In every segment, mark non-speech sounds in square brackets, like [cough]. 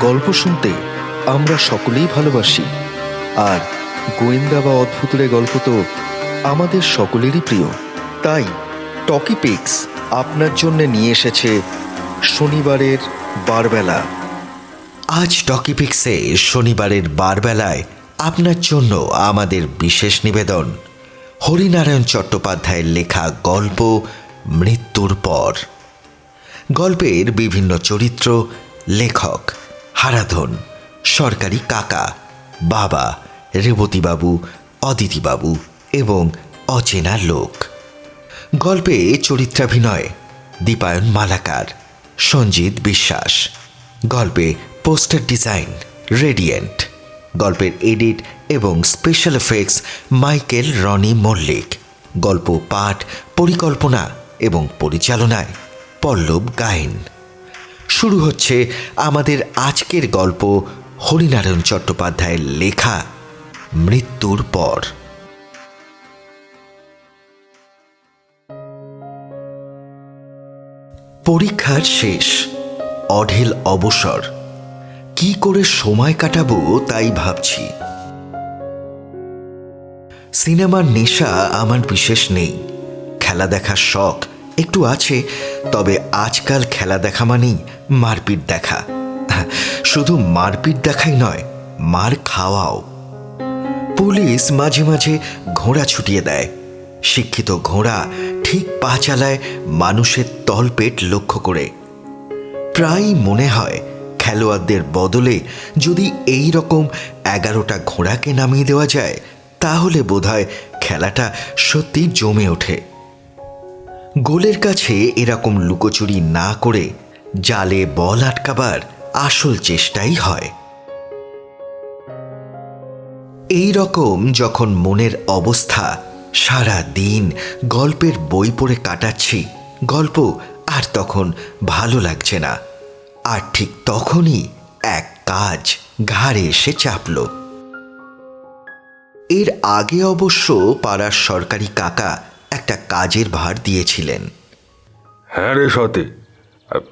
গল্প শুনতে আমরা সকলেই ভালোবাসি। আর গোয়েন্দা বা অদ্ভুতরে গল্প তো আমাদের সকলেরই প্রিয়। তাই টকি পিক্স আপনার জন্য নিয়ে এসেছে শনিবারের বারবেলা। আজ টকিপিক্সে শনিবারের বারবেলায় আপনার জন্য আমাদের বিশেষ নিবেদন। হরিনারায়ণ চট্টোপাধ্যায়ের লেখা গল্প মৃত্যুর পর। গল্পের বিভিন্ন চরিত্র, লেখক হারাধন, সরকারি কাকা, বাবা, রেবতীবাবু, অদিতিবাবু এবং অচেনা লোক। গল্পে চরিত্রাভিনয়, দীপায়ন মালাকার, সঞ্জিত বিশ্বাস। গল্পে পোস্টার ডিজাইন, রেডিয়েন্ট। গল্পের এডিট এবং special effects, Michael Rony Mallick. গল্প, পাঠ, পরিকল্পনা এবং পরিচালনায় পল্লব গায়েন। শুরু হচ্ছে আমাদের আজকের গল্প হরিনারায়ণ চট্টোপাধ্যায়ের লেখা মৃত্যুর পর। পরীক্ষার শেষ, অঢেল অবসর। কি করে সময় কাটাবো তাই ভাবছি। সিনেমার নেশা আমার বিশেষ নেই। খেলা দেখার শখ একটু আছে, তবে আজকাল খেলা দেখা মানেই মারপিট দেখা। শুধু মারপিট দেখাই নয়, মার খাওয়াও। পুলিশ মাঝে মাঝে ঘোড়া ছুটিয়ে দেয়। শিক্ষিত ঘোড়া ঠিক পা চালায় মানুষের তলপেট লক্ষ্য করে। প্রায়ই মনে হয়, খেলোয়াড়দের বদলে যদি এই রকম এগারোটা ঘোড়াকে নামিয়ে দেওয়া যায়, তাহলে বোধহয় খেলাটা সত্যি জমে ওঠে। গোলের কাছে এরকম লুকোচুরি না করে জালে বল আটকাবার আসল চেষ্টাই হয়। এই রকম যখন মনের অবস্থা সারা দিন গল্পের বই পড়ে কাটাচ্ছি, গল্প আর তখন ভালো লাগছে না। আর ঠিক তখনই এক কাজ ঘাড়ে এসে চাপল। এর আগে অবশ্য পাড়ার সরকারি কাকা একটা কাজের ভার দিয়েছিলেন। হ্যাঁ রে সতে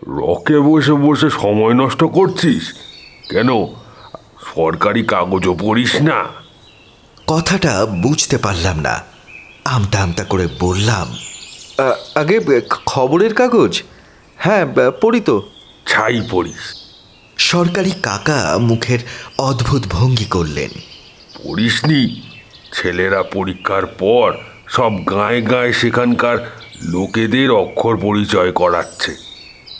রকে বসে বসে সময় নষ্ট করছিস? কেন? সরকারি কাগজও পড়িস না। কথাটা বুঝতে পারলাম না। আমতা আমতা করে বললাম আগে খবরের কাগজ? হ্যাঁ পড়ি তো। ছাই পড়িস। সরকারি কাকা মুখের অদ্ভুত ভঙ্গি করলেন। পড়িসনি? ছেলেরা পরীক্ষার পর সব গায়ে গায়ে সেখানকার লোকেদের অক্ষর পরিচয় করাচ্ছে।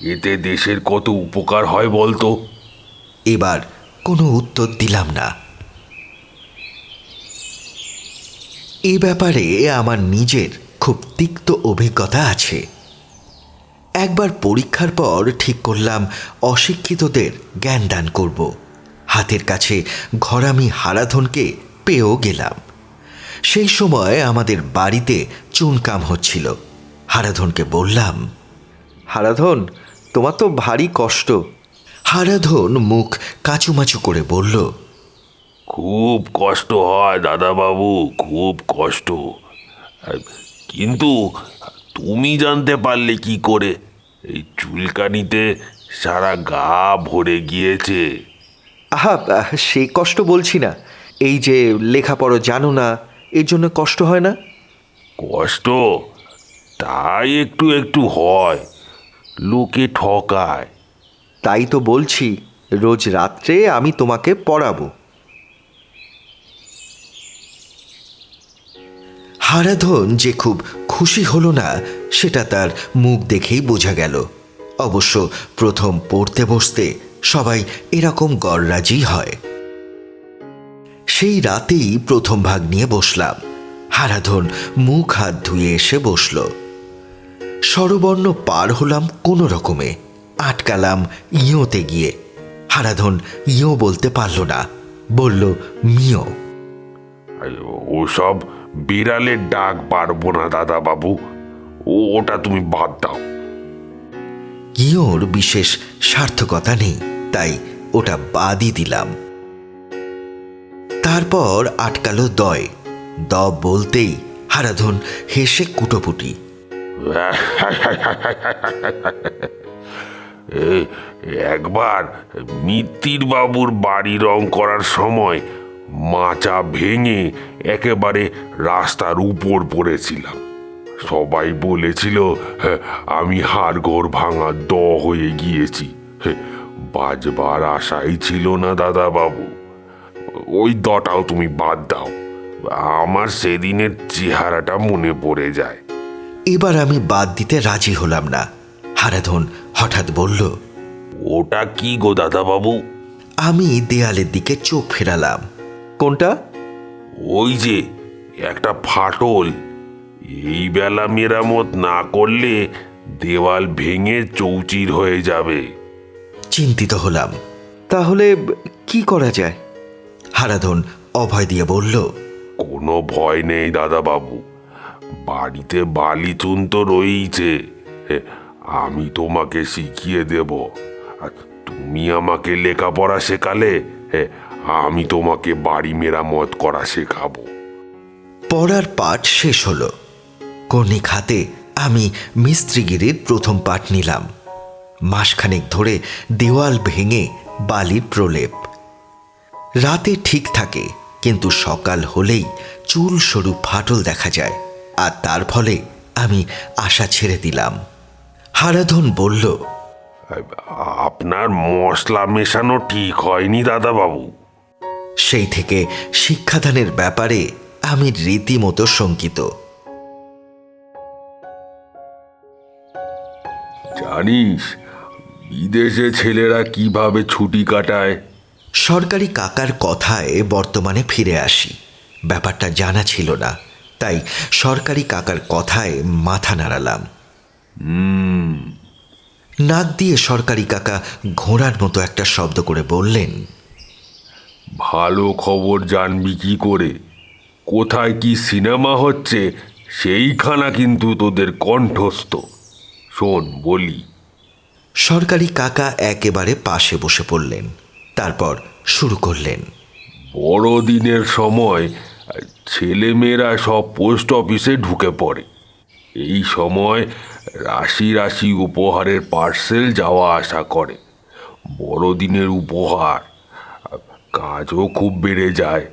এতে দেশের কত উপকার হয় বলতো? এবার কোনো উত্তর দিলাম না। এ ব্যাপারে আমার নিজের খুব তিক্ত অভিজ্ঞতা আছে। একবার পরীক্ষার পর ঠিক করলাম অশিক্ষিতদের জ্ঞান দান করব। হাতের কাছে ঘরামি হারাধনকে পেয়েও গেলাম। সেই সময় আমাদের বাড়িতে চুনকাম হচ্ছিল। হারাধনকে বললাম, হারাধন তোমার তো ভারী কষ্ট। হারাধন মুখ কাচুমাচু করে বলল খুব কষ্ট হয় দাদাবাবু খুব কষ্ট। কিন্তু তুমি জানতে পারলে কি করে? এই চুলকানিতে সারা গা ভরে গিয়েছে। আহা আহ, সে কষ্ট বলছি না। এই যে লেখাপড়া জানো না এর জন্য কষ্ট হয় না? কষ্ট? তাই একটু একটু হয়। লোকে ঠকায়। তাই তো বলছি, রোজ রাত্রে আমি তোমাকে পড়াবো। হারাধন যে খুব খুশি হলো না, সেটা তার মুখ দেখেই বোঝা গেল। অবশ্য প্রথম পড়তে বসতে সবাই এরকম গড়রাজি হয়। সেই রাতেই প্রথম ভাগ নিয়ে বসলাম। হারাধন মুখ হাত ধুয়ে এসে বসল। স্বরবর্ণ পার হলাম কোনো রকমে। আটকালাম ইয়োতে গিয়ে। হারাধন ইয়ো বলতে পারল না। বলল মিও ওসব বিড়ালের ডাক পারব না দাদাবাবু। ও ওটা তুমি বাদ দাও। ইয়োর বিশেষ সার্থকতা নেই তাই ওটা বাদই দিলাম। তারপর আটকালো দয়। দ বলতেই হারাধন হেসে কুটোপুটি। একবার মিত্তির বাবুর বাড়ি রং করার সময় মাচা ভেঙে একেবারে রাস্তার উপর পড়েছিলাম। সবাই বলেছিল হ্যাঁ, আমি হাড়গোড় ভাঙা দ হয়ে গিয়েছি। বাজবার আশাই ছিল না দাদা বাবু ওই দটাও তুমি বাদ দাও। আমার সেদিনের চেহারাটা মনে পড়ে যায়। এবার আমি বাদ দিতে রাজি হলাম না। হারাধন হঠাৎ বলল ওটা কি গো দাদা বাবু আমি দেয়ালের দিকে চোখ ফেরালাম। কোনটা? ওই যে একটা ফাটল। এই বেলা মেরামত না করলে দেওয়াল ভেঙে চৌচির হয়ে যাবে। চিন্তিত হলাম। তাহলে কি করা যায়? হারাধন অভয় দিয়ে বলল কোনো ভয় নেই দাদা বাবু বাড়িতে বালি চুন তো রয়েইছে। আমি তোমাকে শিখিয়ে দেব। আর তুমি আমাকে লেখাপড়া শেখালে আমি তোমাকে বাড়ি মেরামত করা শেখাবো। পড়ার পাঠ শেষ হলো। কর্ণিক হাতে আমি মিস্ত্রিগিরির প্রথম পাঠ নিলাম। মাসখানেক ধরে দেওয়াল ভেঙে বালির প্রলেপ। রাতে ঠিক থাকে, কিন্তু সকাল হলেই চুল সরু ফাটল দেখা যায়। আর তার ফলে আমি আশা ছেড়ে দিলাম। হারাধন বলল আপনার মশলা মেশানো ঠিক হয়নি দাদা বাবু সেই থেকে শিক্ষাদানের ব্যাপারে আমি রীতিমতো শঙ্কিত। জানিস বিদেশে ছেলেরা কীভাবে ছুটি কাটায়? সরকারি কাকার কথায় বর্তমানে ফিরে আসি। ব্যাপারটা জানা ছিল না। তাই সরকারি কাকার কথায় মাথা নাড়ালাম। নাক দিয়ে সরকারি কাকা ঘোড়ার মতো একটা শব্দ করে বললেন ভালো খবর জানবি কি করে? কোথায় কি সিনেমা হচ্ছে সেইখানা কিন্তু তোদের কণ্ঠস্থ। শোন বলি। সরকারি কাকা একেবারে পাশে বসে পড়লেন তারপর শুরু করলেন বড়দিনের সময় ছেলেমেয়েরা সব পোস্ট অফিসে ঢুকে পড়ে। এই সময় রাশি রাশি উপহারের পার্সেল যাওয়া আসা করে। বড়দিনের উপহার কাজও খুব বেড়ে যায়।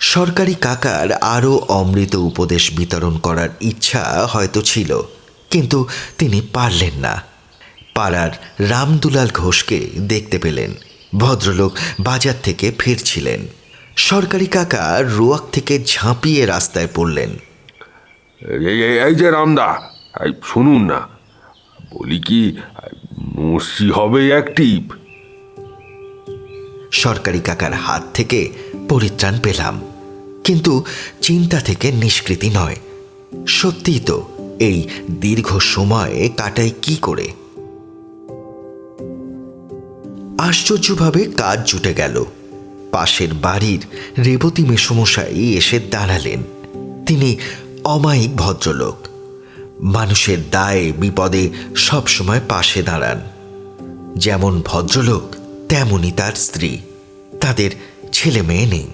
সরকারি কাকার আরও অমৃত উপদেশ বিতরণ করার ইচ্ছা হয়তো ছিল, কিন্তু তিনি পারলেন না। পাড়ার রামদুলাল ঘোষকে দেখতে পেলেন। ভদ্রলোক বাজার থেকে ফিরছিলেন। সরকারি কাকা রোয়াক থেকে ঝাঁপিয়ে রাস্তায় পড়লেন। এই যে রামদা শুনুন না। বলি কি নসি হবে এক টিপ। সরকারি কাকার হাত থেকে পরিত্রাণ পেলাম কিন্তু চিন্তা থেকে নিষ্কৃতি নয়। সত্যিই তো এই দীর্ঘ সময়ে কাটায় কি করে? আশ্চর্যভাবে কাজ জুটে গেল। পাশের বাড়ির রেবতী মেসমশাই এসে দাঁড়ালেন। তিনি অমায়িক ভদ্রলোক। মানুষের দায়ে বিপদে সবসময় পাশে দাঁড়ান। যেমন ভদ্রলোক, তেমনই তার স্ত্রী। তাদের ছেলে মেয়ে নেই।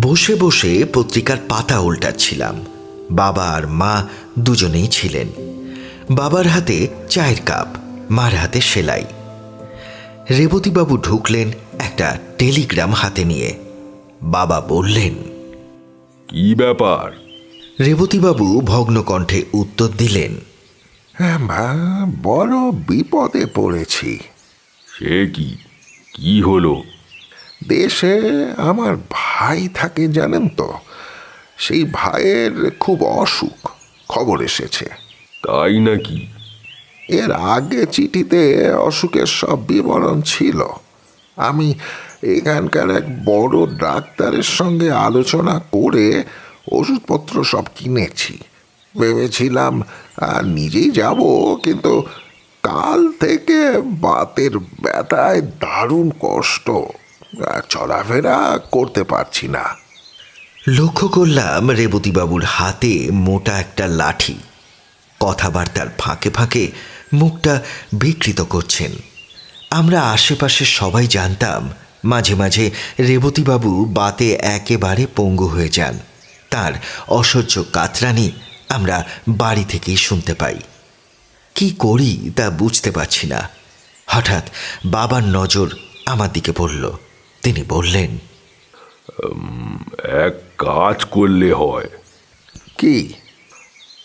বসে বসে পত্রিকার পাতা উল্টাচ্ছিলাম। বাবা আর মা দুজনেই ছিলেন। বাবার হাতে চায়ের কাপ, মার হাতে সেলাই। রেবতীবাবু ঢুকলেন একটা টেলিগ্রাম হাতে নিয়ে। বাবা বললেন কি ব্যাপার? রেবতীবাবু ভগ্ন কণ্ঠে উত্তর দিলেন হ্যাঁ মা বড় বিপদে পড়েছি। সে কি? কি হলো? দেশে আমার ভাই থাকে জানেন তো। সেই ভাইয়ের খুব অসুখ খবর এসেছে। তাই নাকি? এর আগে চিঠিতে অসুখের সব বিবরণ ছিল। আমি এখানকার এক বড় ডাক্তারের সঙ্গে আলোচনা করে ওষুধপত্র সব কিনেছি। ভেবেছিলাম নিজেই যাব, কিন্তু কাল থেকে বাতের ব্যথায় দারুণ কষ্ট। চলাফেরা করতে পারছি না। লক্ষ্য করলাম রেবতীবাবুর হাতে মোটা একটা লাঠি। কথাবার্তার ফাঁকে ফাঁকে মুখটা বিকৃত করছেন। আমরা আশেপাশে সবাই জানতাম মাঝে মাঝে রেবতীবাবু বাতে একেবারে পঙ্গু হয়ে যান। তার অসহ্য কাতরানি আমরা বাড়ি থেকেই শুনতে পাই। কি করি তা বুঝতে পারছি না। হঠাৎ বাবার নজর আমার দিকে পড়ল। তিনি বললেন এক কাজ করলে হয়। কি?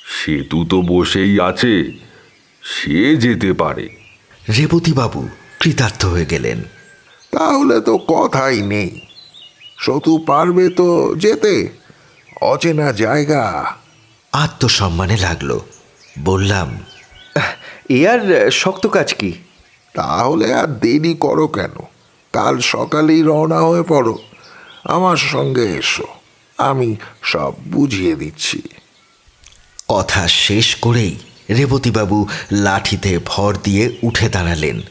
সেতু তো বসেই আছে সে যেতে পারে। রেবতীবাবু কৃতার্থ হয়ে গেলেন। তাহলে তো কথাই নেই। সতু পারবে তো যেতে। অচেনা জায়গা। আত্মসম্মানে লাগল। বললাম এ আর শক্ত কাজ কি? তাহলে আর দেরি করো কেন? কাল সকালেই রওনা হয়ে পড়ো। আমার সঙ্গে এসো। আমি সব বুঝিয়ে দিচ্ছি। কথা শেষ করেই রেবতীবাবু লাঠিতে ভর দিয়ে উঠে দাঁড়ালেন।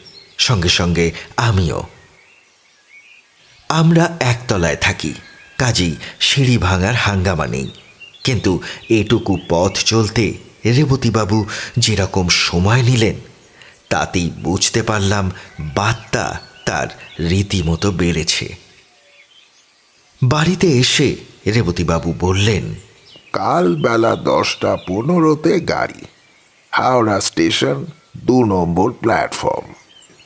সঙ্গে সঙ্গে আমিও। আমরা একতলায় থাকি, কাজেই সিঁড়ি ভাঙার হাঙ্গামা নেই। কিন্তু এটুকু পথ চলতে রেবতীবাবু যেরকম সময় নিলেন, তাতেই বুঝতে পারলাম বার্তা তার রীতিমতো বেড়েছে। বাড়িতে এসে রেবতীবাবু বললেন, কাল বেলা দশটা পনেরোতে গাড়ি, হাওড়া স্টেশন দু নম্বর প্ল্যাটফর্ম।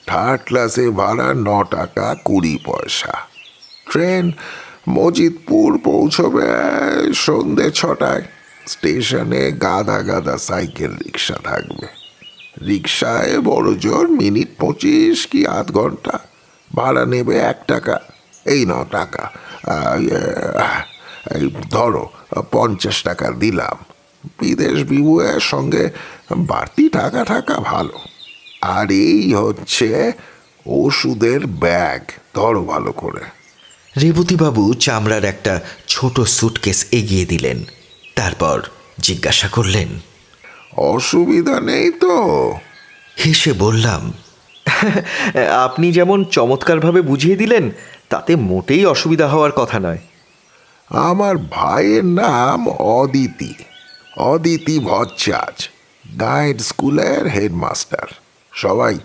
থার্ড ক্লাসে ভাড়া ন টাকা কুড়ি পয়সা। ট্রেন মজিদপুর পৌঁছবে সন্ধে ছটায়। স্টেশনে গাদা গাদা সাইকেল রিক্সা থাকবে। রিক্সায় বড় জোর মিনিট পঁচিশ কি আধ ঘণ্টা। ভাড়া নেবে এক টাকা, এই ন টাকা। এই ধরো, পঞ্চাশ টাকা দিলাম। বিদেশ বিভুয়ের সঙ্গে বাড়তি টাকা থাকা ভালো। আর এই হচ্ছে ওষুধের ব্যাগ। ধরো ভালো করে। রেবতীবাবু চামড়ার একটা ছোট সুটকেস এগিয়ে দিলেন। তারপর জিজ্ঞাসা করলেন অসুবিধা নেই তো? হেসে বললাম আপনি যেমন চমৎকারভাবে বুঝিয়ে দিলেন তাতে মোটেই অসুবিধা হওয়ার কথা নয়। আমার ভাইয়ের নাম অদিতি অদিতি ভট্টাচ গাইড স্কুলের হেডমাস্টার। সবাই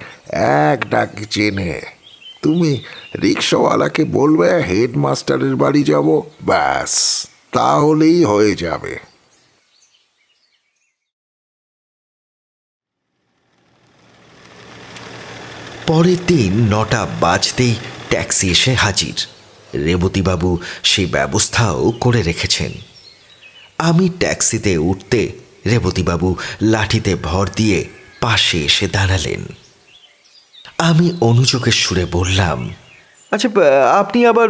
এক ডাকে চেনে। তুমি রিক্সাওয়ালাকে বলবে হেডমাস্টারের বাড়ি যাব? ব্যাস, তাহলেই হয়ে যাবে। পরের দিন নটা বাজতেই ট্যাক্সি এসে হাজির। রেবতীবাবু সেই ব্যবস্থাও করে রেখেছেন। আমি ট্যাক্সিতে উঠতে রেবতীবাবু লাঠিতে ভর দিয়ে পাশে এসে দাঁড়ালেন। আমি অনুযোগের সুরে বললাম আচ্ছা আপনি আবার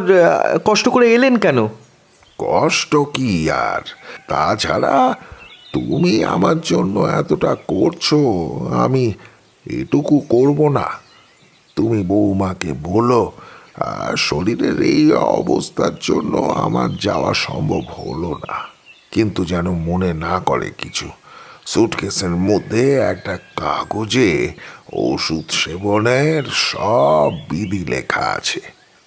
কষ্ট করে এলেন কেন? কষ্ট কি আর? তাছাড়া তুমি আমার জন্য এতটা করছ, আমি এটুকু করব না। তুমি বৌমাকে বলো শরীরের এই অবস্থার জন্য আমার যাওয়া সম্ভব হলো না। কিন্তু যেন মনে না করে কিছু। সুটকেসের মধ্যে একটা কাগজে ওষুধ সেবনের সব বিধি লেখা আছে।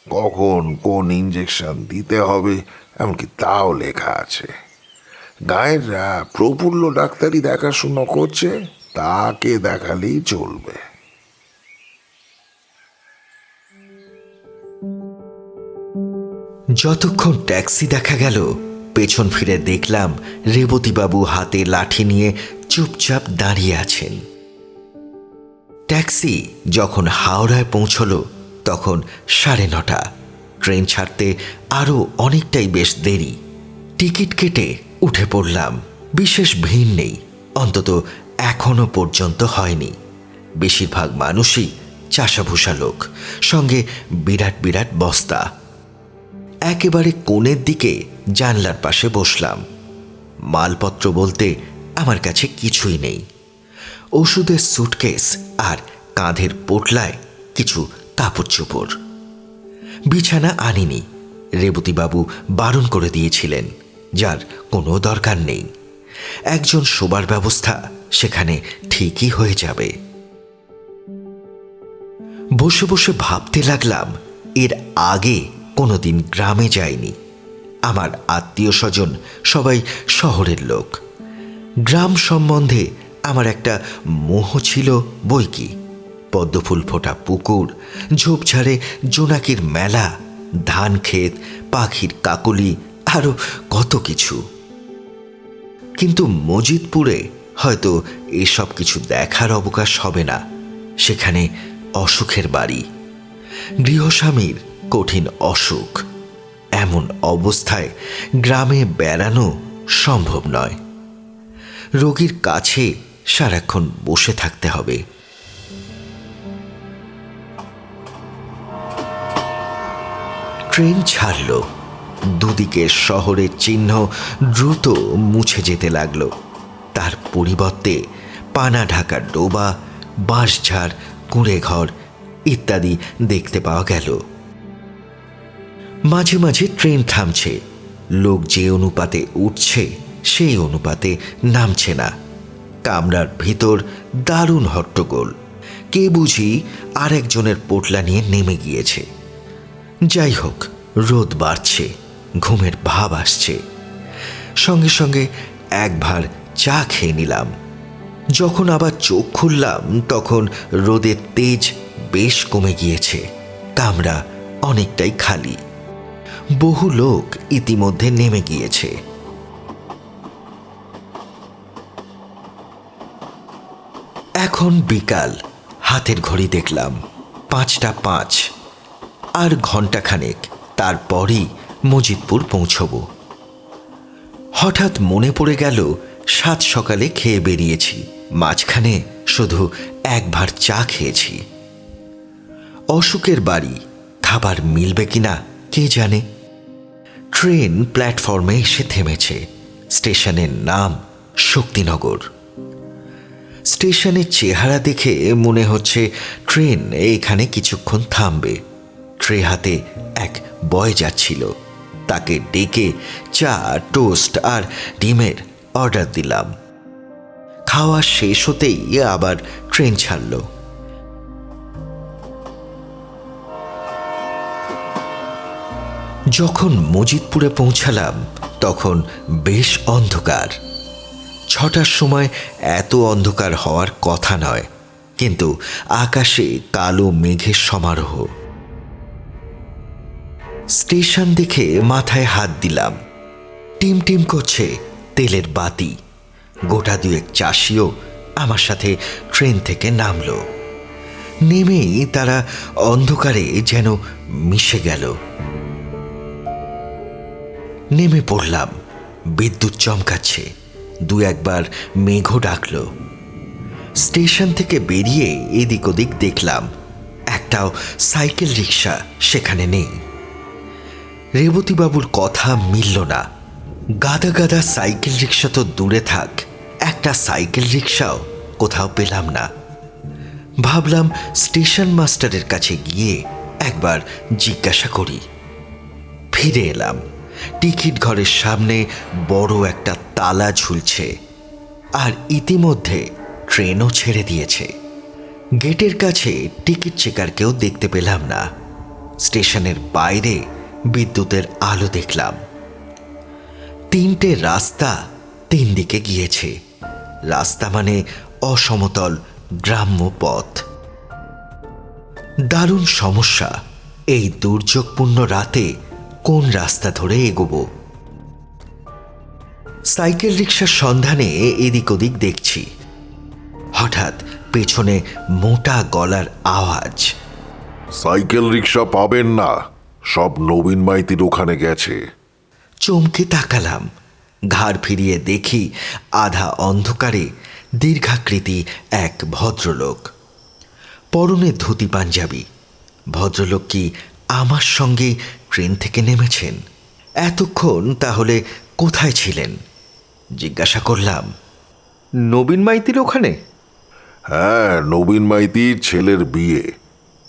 কখন কোন ইঞ্জেকশন দিতে হবে, এমনকি তাও লেখা আছে। গায়েররা প্রফুল্ল ডাক্তারি দেখাশুনো করছে, তাকে দেখালেই চলবে। যতক্ষণ ট্যাক্সি দেখা গেল পেছন ফিরে দেখলাম রেবতীবাবু হাতে লাঠি নিয়ে চুপচাপ দাঁড়িয়ে আছেন। ট্যাক্সি যখন হাওড়ায় পৌঁছল, তখন সাড়ে নটা। ট্রেন ছাড়তে আরও অনেকটাই বেশ দেরি। টিকিট কেটে উঠে পড়লাম। বিশেষ ভিড় নেই, অন্তত এখনও পর্যন্ত হয়নি। বেশিরভাগ মানুষই চাষাভূষা লোক, সঙ্গে বিরাট বিরাট বস্তা। একেবারে কোণের দিকে জানলার পাশে বসলাম। মালপত্র বলতে আমার কাছে কিছুই নেই। ওষুধের সুটকেস আর কাঁধের পোটলায় কিছু কাপড় চোপড় বিছানা আনিনি। রেবতীবাবু বারণ করে দিয়েছিলেন, যার কোনো দরকার নেই। একজন শোবার ব্যবস্থা সেখানে ঠিকই হয়ে যাবে। বসে বসে ভাবতে লাগলাম, এর আগে কোনোদিন গ্রামে যাইনি আমার আত্মীয় স্বজন সবাই শহরের লোক। গ্রাম সম্বন্ধে আমার একটা মোহ ছিল বই কি? পদ্মফুল ফোটা পুকুর, ঝোপঝাড়ে জোনাকির মেলা, ধান ক্ষেত, পাখির কাকলি আরও কত কিছু। কিন্তু মজিদপুরে হয়তো এসব কিছু দেখার অবকাশ হবে না। সেখানে অসুখের বাড়ি। গৃহস্বামীর কঠিন অসুখ। এমন অবস্থায় গ্রামে বেড়ানো সম্ভব নয়। রোগীর কাছে সারাক্ষণ বসে থাকতে হবে। ট্রেন ছাড়ল। দুদিকে শহরের চিহ্ন দ্রুত মুছে যেতে লাগল। তার পরিবর্তে পানা ঢাকা ডোবা, বাঁশঝাড় কুঁড়ে ঘর ইত্যাদি দেখতে পাওয়া গেল। মাঝে মাঝে ট্রেন থামছে। লোক যে অনুপাতে উঠছে, সেই অনুপাতে নামছে না। কামরার ভিতর দারুণ হট্টগোল। কে বুঝি আরেকজনের পোটলা নিয়ে নেমে গিয়েছে। যাই হোক, রোদ বাড়ছে, ঘুমের ভাব আসছে। সঙ্গে সঙ্গে এক ভার চা খেয়ে নিলাম। যখন আবার চোখ খুললাম, তখন রোদের তেজ বেশ কমে গিয়েছে। কামরা অনেকটাই খালি। বহু লোক ইতিমধ্যে নেমে গিয়েছে। এখন বিকাল, হাতের ঘড়ি দেখলাম, পাঁচটা পাঁচ, আর ঘন্টাখানেক তারপরই মজিদপুর পৌঁছব। হঠাৎ মনে পড়ে গেল, সাত সকালে খেয়ে বেরিয়েছি, মাঝখানে শুধু একবার চা খেয়েছি। অসুখের বাড়ি, খাবার মিলবে কিনা, কে জানে? ট্রেন প্ল্যাটফর্মে এসে থেমেছে। স্টেশনের নাম শক্তিনগর। স্টেশনের চেহারা দেখে মনে হচ্ছে ট্রেন এখানে কিছুক্ষণ থামবে। ট্রে হাতে এক বয় যাচ্ছিল। তাকে ডেকে চা, টোস্ট আর ডিমের অর্ডার দিলাম। খাওয়া শেষ হতেই আবার ট্রেন ছাড়ল। যখন মজিদপুরে পৌঁছালাম, তখন বেশ অন্ধকার। ছটার সময় এত অন্ধকার হওয়ার কথা নয়, কিন্তু আকাশে কালো মেঘের সমারোহ। স্টেশন দেখে মাথায় হাত দিলাম। টিম টিম করছে তেলের বাতি। গোটা দুয়েক চাষিও আমার সাথে ট্রেন থেকে নামলো। নেমেই তারা অন্ধকারে যেন মিশে গেল। নেমে পড়লাম। বিদ্যুৎ চমকাচ্ছে। দু একবার মেঘও ডাকল। স্টেশন থেকে বেরিয়ে এদিক ওদিক দেখলাম, একটাও সাইকেল রিক্সা সেখানে নেই। রেবতীবাবুর কথা মিলল না। গাদা গাদা সাইকেল রিক্সা তো দূরে থাক, একটা সাইকেল রিক্সাও কোথাও পেলাম না। ভাবলাম স্টেশন মাস্টারের কাছে গিয়ে একবার জিজ্ঞাসা করি। ফিরে এলাম। টিকিট ঘরের সামনে বড় একটা তালা ঝুলছে আর ইতিমধ্যে ট্রেনও ছেড়ে দিয়েছে। গেটের কাছে টিকিট চেকারকেও দেখতে পেলাম না। স্টেশনের বাইরে বিদ্যুতের আলো দেখলাম। তিনটে রাস্তা তিন দিকে গিয়েছে। রাস্তা মানে অসমতল গ্রাম্য পথ। দারুণ সমস্যা। এই দুর্যোগপূর্ণ রাতে কোন রাস্তা ধরে এগোবো? সাইকেল রিক্সার সন্ধানে এদিক ওদিক দেখছি। হঠাৎ পেছনে মোটা গলার আওয়াজ। সাইকেল রিক্সা পাবেন না। সব নবীন মাইতির ওখানে গেছে। চমকে তাকালাম। ঘাড় ফিরিয়ে দেখি আধা অন্ধকারে দীর্ঘাকৃতি এক ভদ্রলোক। পরনে ধুতি পাঞ্জাবি। ভদ্রলোক কি আমার সঙ্গে ট্রেন থেকে নেমেছেন। এতক্ষণ তাহলে কোথায় ছিলেন? জিজ্ঞাসা করলাম। নবীন মাইতির ওখানে? হ্যাঁ নবীন মাইতির ছেলের বিয়ে।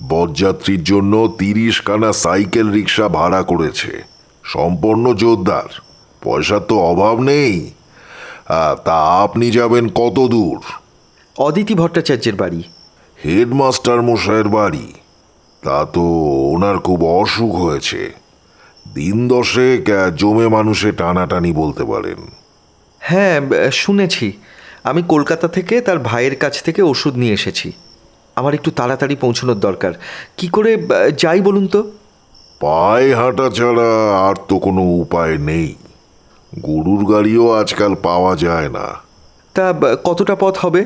বরযাত্রীর জন্য তিরিশ খানা সাইকেল রিক্সা ভাড়া করেছে। সম্পন্ন জোরদার। পয়সার তো অভাব নেই। তা আপনি যাবেন কত দূর? অদিতি ভট্টাচার্যের বাড়ি। হেডমাস্টার মশাইয়ের বাড়ি। তা তো ওনার খুব অসুখ হয়েছে। দিন দশেক জমে মানুষে টানাটানি বলতে পারেন। হ্যাঁ শুনেছি। আমি কলকাতা থেকে তার ভাইয়ের কাছ থেকে ওষুধ নিয়ে এসেছি। আমার একটু তাড়াতাড়ি পৌঁছানোর দরকার। কি করে যাই বলুন তো। পায়ে হাঁটা ছাড়া আর তো কোনো উপায় নেই। গরুর গাড়িও আজকাল পাওয়া যায় না। তা কতটা পথ হবে?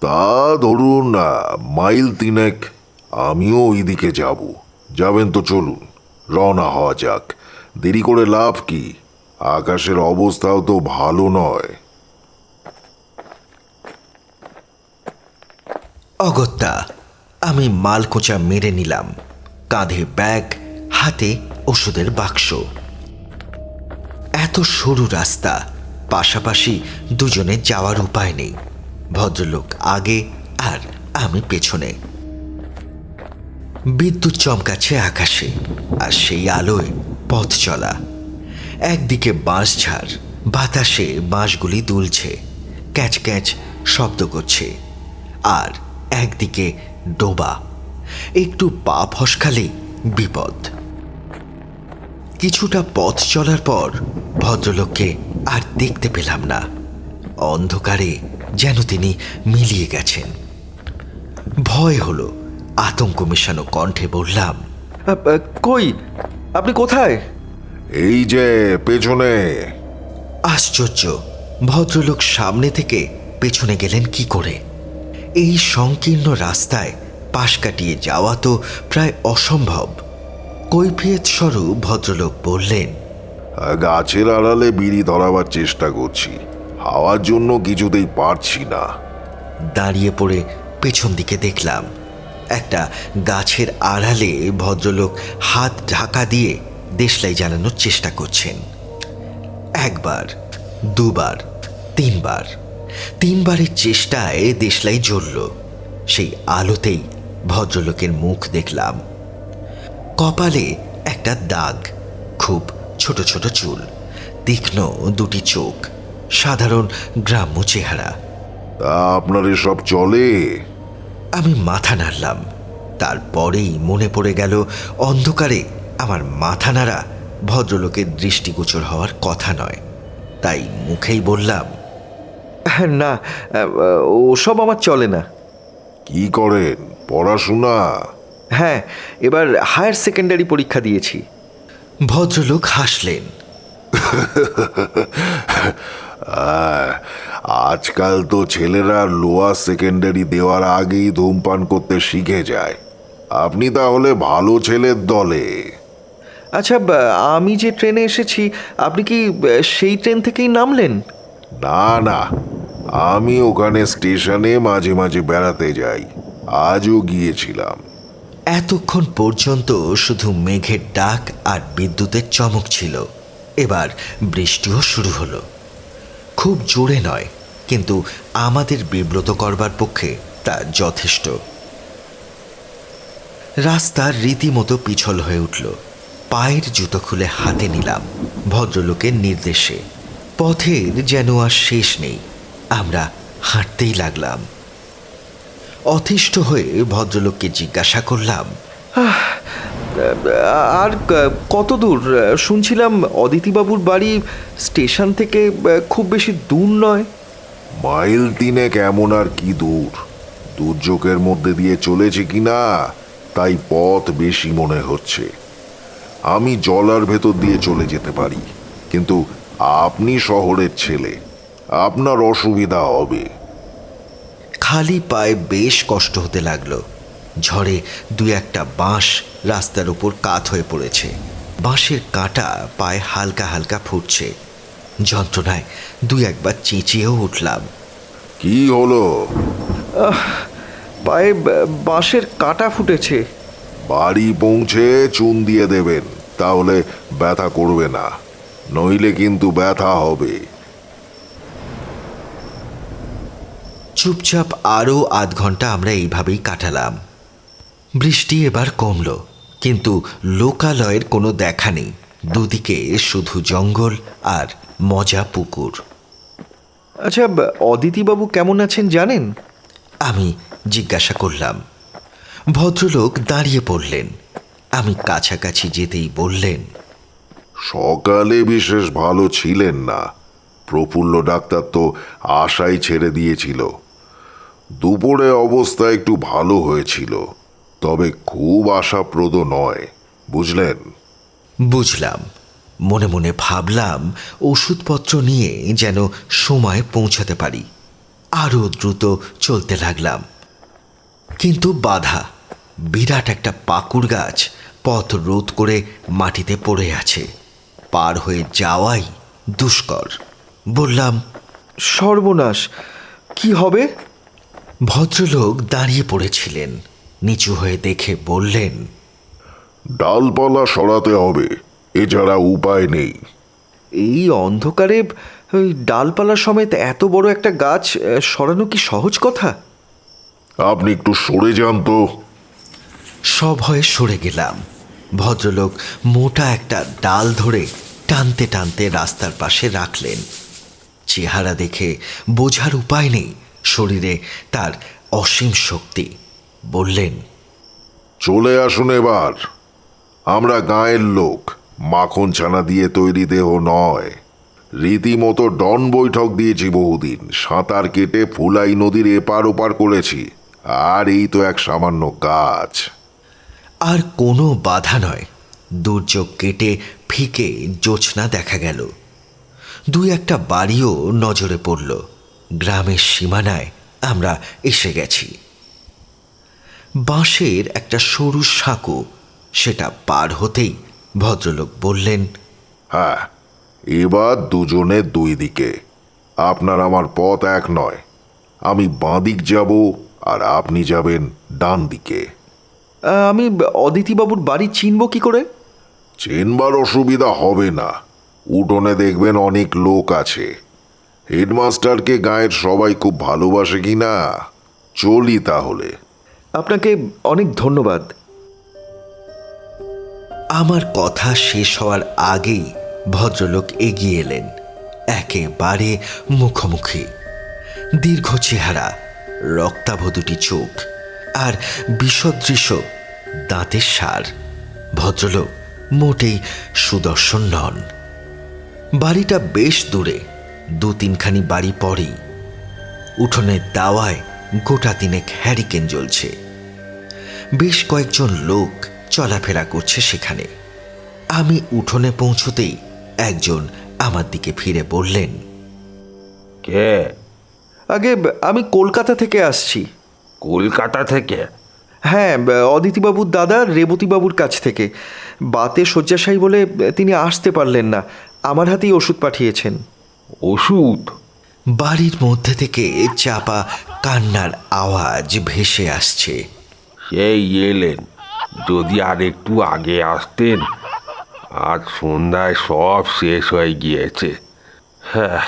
তা ধরুন মাইল তিনেক। আমিও ওইদিকে যাব। যাবেন তো চলুন, রওনা হওয়া যাক। দেরি করে লাভ কি? আকাশের অবস্থাও তো ভালো নয়। অগত্যা, আমি মালকোচা মেরে নিলাম। কাঁধে ব্যাগ, হাতে ওষুধের বাক্স। এত সরু রাস্তা, পাশাপাশি দুজনে যাওয়ার উপায় নেই। ভদ্রলোক আগে আর আমি পেছনে। বিদ্যুৎ চমকাচ্ছে আকাশে, আর সেই আলোয় পথ চলা। একদিকে বাঁশঝাড়, বাতাসে বাঁশগুলি দুলছে, ক্যাচ ক্যাচ শব্দ করছে, আর একদিকে ডোবা, একটু পা ফসকালেই বিপদ। কিছুটা পথ চলার পর ভদ্রলোককে আর দেখতে পেলাম না। অন্ধকারে যেন তিনি মিলিয়ে গেছেন। ভয় হলো আতঙ্ক মেশানো কণ্ঠে বললাম কই? আপনি কোথায়? এই যে পেছনে। আশ্চর্য ভদ্রলোক সামনে থেকে পেছনে গেলেন কি করে? এই সংকীর্ণ রাস্তায় পাশ কাটিয়ে যাওয়া তো প্রায় অসম্ভব। কৈফিয়ত স্বরূপ ভদ্রলোক বললেন গাছের আড়ালে বিড়ি ধরাবার চেষ্টা করছি হাওয়ার জন্য কিছুতেই পারছি না। দাঁড়িয়ে পড়ে পেছন দিকে দেখলাম একটা গাছের আড়ালে ভদ্রলোক হাত ঢাকা দিয়ে দেশলাই জানানোর চেষ্টা করছেন। একবার, দুবার, তিনবার। তিনবারের চেষ্টায় দেশলাই জ্বলল। সেই আলোতেই ভদ্রলোকের মুখ দেখলাম। কপালে একটা দাগ, খুব ছোট ছোট চুল, তীক্ষ্ণ দুটি চোখ, সাধারণ গ্রাম্য চেহারা। আপনার এসব চলে? আমি মাথা নাড়লাম। তারপরেই মনে পড়ে গেল অন্ধকারে আমার মাথা নাড়া ভদ্রলোকের দৃষ্টিগোচর হওয়ার কথা নয়। তাই মুখেই বললাম না ওসব আমার চলে না। কি করেন? পড়াশোনা? হ্যাঁ এবার হায়ার সেকেন্ডারি পরীক্ষা দিয়েছি। ভদ্রলোক হাসলেন। [laughs] আজকাল তো ছেলেরা লোয়ার সেকেন্ডারি দেওয়ার আগেই ধূমপান করতে শিখে যায়। আপনি তাহলে ভালো ছেলের দলে। আচ্ছা আমি যে ট্রেনে এসেছি আপনি কি সেই ট্রেন থেকেই নামলেন? না না আমি ওখানে স্টেশনে মাঝে মাঝে বেড়াতে যাই। আজও গিয়েছিলাম। এতক্ষণ পর্যন্ত শুধু মেঘের ডাক আর বিদ্যুতের চমক ছিল। এবার বৃষ্টিও শুরু হলো। খুব জোরে নয় কিন্তু আমাদের বিব্রত করবার পক্ষে তা যথেষ্ট। রাস্তা রীতিমতো পিছল হয়ে উঠল। পায়ের জুতো খুলে হাতে নিলাম ভদ্রলোকের নির্দেশে। পথের যেন আর শেষ নেই, আমরা হাঁটতেই লাগলাম। অতিষ্ঠ হয়ে ভদ্রলোককে জিজ্ঞাসা করলাম আর কত দূর? শুনছিলাম অদিতিবাবুর বাড়ি স্টেশন থেকে খুব বেশি দূর নয়। মাইল তিনেক এমন আর কি দূর? দুর্যোগের মধ্যে দিয়ে চলেছে কি না তাই পথ বেশি মনে হচ্ছে। আমি জলার ভেতর দিয়ে চলে যেতে পারি। কিন্তু আপনি শহরের ছেলে। আপনার অসুবিধা হবে। খালি পায়ে বেশ কষ্ট হতে লাগল। ঝড়ে দু একটা বাঁশ রাস্তার উপর কাত হয়ে পড়েছে। বাঁশের কাঁটা পায়ে হালকা হালকা ফুটছে। যন্ত্রণায় দুই একবার চেঁচিয়েও উঠলাম। কি হলো? পায়ে বাঁশের কাঁটা ফুটেছে। বাড়ি পৌঁছে চুন দিয়ে দেবেন তাহলে ব্যথা করবে না। নইলে কিন্তু ব্যথা হবে। চুপচাপ আরও আধ ঘণ্টা আমরা এইভাবেই কাটালাম। বৃষ্টি এবার কমল কিন্তু লোকালয়ের কোনো দেখা নেই। দুদিকে শুধু জঙ্গল আর মজা পুকুর। আচ্ছা অদিতিবাবু কেমন আছেন জানেন? আমি জিজ্ঞাসা করলাম। ভদ্রলোক দাঁড়িয়ে পড়লেন। আমি কাছাকাছি যেতেই বললেন সকালে বিশেষ ভালো ছিলেন না। প্রফুল্ল ডাক্তার তো আশাই ছেড়ে দিয়েছিল। দুপুরে অবস্থা একটু ভালো হয়েছিল তবে খুব আশাপ্রদ নয় বুঝলেন? বুঝলাম। মনে মনে ভাবলাম, ওষুধপত্র নিয়ে যেন সময় পৌঁছাতে পারি। আরও দ্রুত চলতে লাগলাম। কিন্তু বাধা, বিরাট একটা পাকুড় গাছ পথ রোধ করে মাটিতে পড়ে আছে। পার হয়ে যাওয়াই দুষ্কর। বললাম, সর্বনাশ, কি হবে? ভদ্রলোক দাঁড়িয়ে পড়েছিলেন, নিচু হয়ে দেখে বললেন, ডালপালা সরাতে হবে। এছাড়া উপায় নেই। এই অন্ধকারে ওই ডালপালা সমেত এত বড় একটা গাছ সরানো কি সহজ কথা? আপনি একটু সরে যান তো। সব হয়ে সরে গেলাম। ভদ্রলোক মোটা একটা ডাল ধরে টানতে টানতে রাস্তার পাশে রাখলেন। চেহারা দেখে বোঝার উপায় নেই শরীরে তার অসীম শক্তি। বললেন চলে আসুন এবার। আমরা গায়ের লোক। মাখন ছানা দিয়ে তৈরি দেহ নয়। রীতিমতো ডন বৈঠক দিয়েছি বহুদিন। সাঁতার কেটে ফুলাই নদীর এপার ওপার করেছি। আর এই তো এক সামান্য গাছ আর কোনো বাধা নয়। দুর্যোগ কেটে ফিকে জোছনা দেখা গেল। দুই একটা বাড়িও নজরে পড়ল। গ্রামের সীমানায় আমরা এসে গেছি। বাঁশের একটা সরু সাঁকো, সেটা পার হতেই ভদ্রলোক বললেন হ্যাঁ এবার দুজনে দুই দিকে। আপনার আমার পথ এক নয়। আমি বাঁদিক যাব আর আপনি যাবেন ডান দিকে। আমি অদিতিবাবুর বাড়ি চিনব কি করে? চেনবার অসুবিধা হবে না। উঠোনে দেখবেন অনেক লোক আছে। হেডমাস্টারকে গায়ের সবাই খুব ভালোবাসে কি না? চলি তাহলে। আপনাকে অনেক ধন্যবাদ। আমার কথা শেষ হওয়ার আগেই ভদ্রলোক এগিয়ে এলেন, একেবারে মুখোমুখি। দীর্ঘ চেহারা রক্তাভ দুটি চোখ আর বিসদৃশ্য দাঁতের সার। ভদ্রলোক মোটেই সুদর্শন নন। বাড়িটা বেশ দূরে, দু তিনখানি বাড়ি পরেই। উঠোনের দাওয়ায় গোটা তিনেক হ্যারিকেন জ্বলছে। বেশ কয়েকজন লোক চলাফেরা করছে সেখানে। আমি উঠোনে পৌঁছতেই একজন আমার দিকে ফিরে বললেন কে? আগে আমি কলকাতা থেকে আসছি। কলকাতা থেকে? হ্যাঁ অদিতিবাবুর দাদা রেবতীবাবুর কাছ থেকে। বাতে শয্যাশায়ী বলে তিনি আসতে পারলেন না। আমার হাতেই ওষুধ পাঠিয়েছেন। ওষুধ? বাড়ির মধ্যে থেকে চাপা কান্নার আওয়াজ ভেসে আসছে। সেই এলেন। যদি আর একটু আগে আসতেন আজ সন্ধ্যায় সব শেষ হয়ে গিয়েছে। হ্যাঁ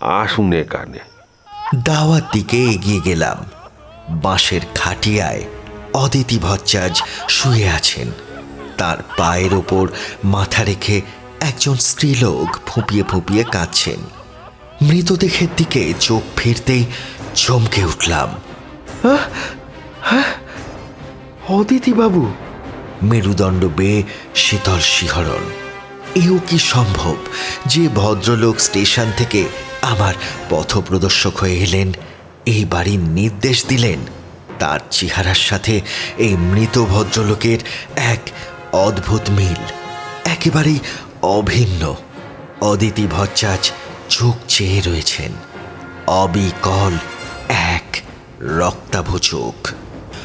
আসুন এখানে। দাওয়ার দিকে এগিয়ে গেলাম। বাঁশের খাটিয়ায় অদিতি ভট্টাচার্য শুয়ে আছেন। তার পায়ের ওপর মাথা রেখে একজন স্ত্রীলোক ফুঁপিয়ে ফুঁপিয়ে কাঁদছেন। মৃতদেহের দিকে চোখ ফিরতেই চমকে উঠলাম। অদিতিবাবু মেরুদণ্ড বেয়ে শীতল শিহরণ। এও কি সম্ভব যে ভদ্রলোক স্টেশন থেকে আমার পথপ্রদর্শক হয়ে এলেন, এই বাড়ির নির্দেশ দিলেন। তার চেহারার সাথে এই মৃত ভদ্রলোকের এক অদ্ভুত মিল, একেবারেই অভিন্ন। অদিতি ভট্টাচ চোখ চেয়ে রয়েছেন। অবিকল এক রক্তাভ চোখ।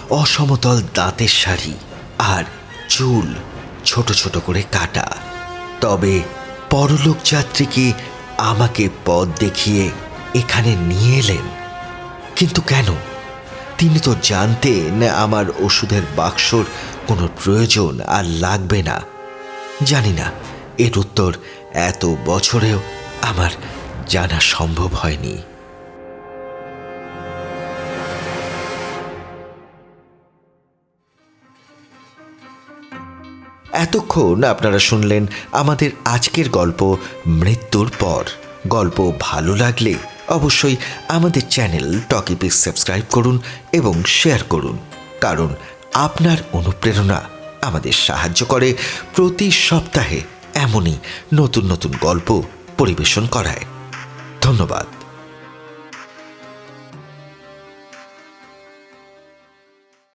অসমতল দাঁতের শাড়ি আর চুল ছোট ছোট করে কাটা। তবে পরলোক যাত্রীকে আমাকে পথ দেখিয়ে এখানে নিয়ে এলেন। কিন্তু কেন? তিনি তো জানতেন আমার ওষুধের বাক্সর কোনো প্রয়োজন আর লাগবে না। জানি না, এর উত্তর এত বছরেও আমার জানা সম্ভব হয়নি। এতক্ষণ আপনারা শুনলেন আমাদের আজকের গল্প মৃত্যুর পর। গল্প ভালো লাগলে অবশ্যই আমাদের চ্যানেল টকিপিক্স সাবস্ক্রাইব করুন এবং শেয়ার করুন, কারণ আপনার অনুপ্রেরণা আমাদের সাহায্য করে প্রতি সপ্তাহে এমনই নতুন নতুন গল্প পরিবেশন করায়। ধন্যবাদ।